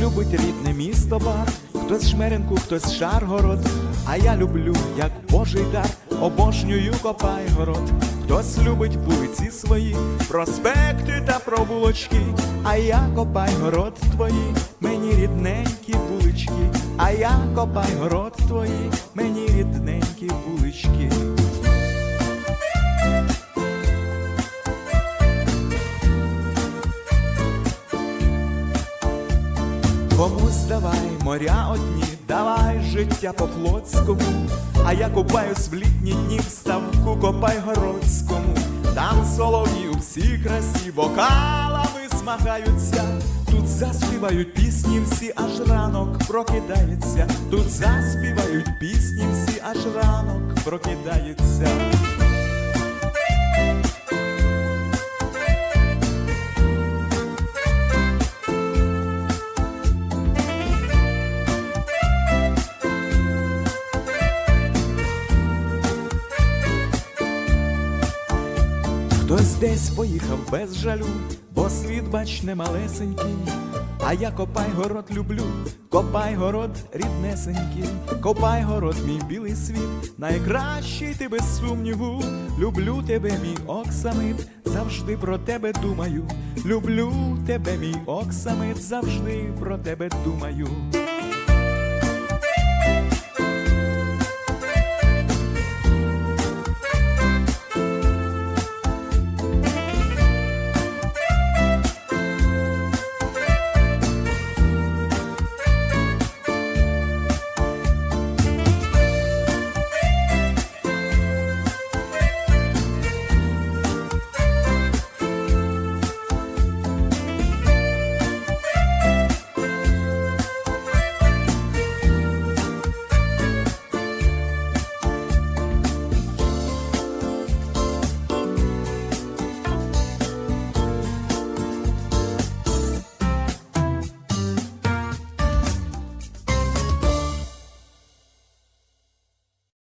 любить рідне місто бар, хтось Шмеренку, хтось шаргород. А я люблю, як Божий дар, обожнюю Копайгород. Хтось любить вулиці свої, проспекти та провулочки. А я Копайгород твої, мені рідненькі вулички. А я Копайгород твої, Комусь давай моря одні, давай життя по флотському, а я купаюсь в літні дні в ставку Копайгородському. Там солов'ї у всій красі вокалами змагаються. Тут заспівають пісні всі, аж ранок прокидається. Тут заспівають пісні всі, аж ранок прокидається. Хтось десь поїхав без жалю, бо світ, бач, не малесенький. А я Копайгород люблю, Копайгород ріднесенький, Копайгород, мій білий світ, найкращий ти без сумніву. Люблю тебе, мій оксамит, завжди про тебе думаю. Люблю тебе, мій оксамит, завжди про тебе думаю.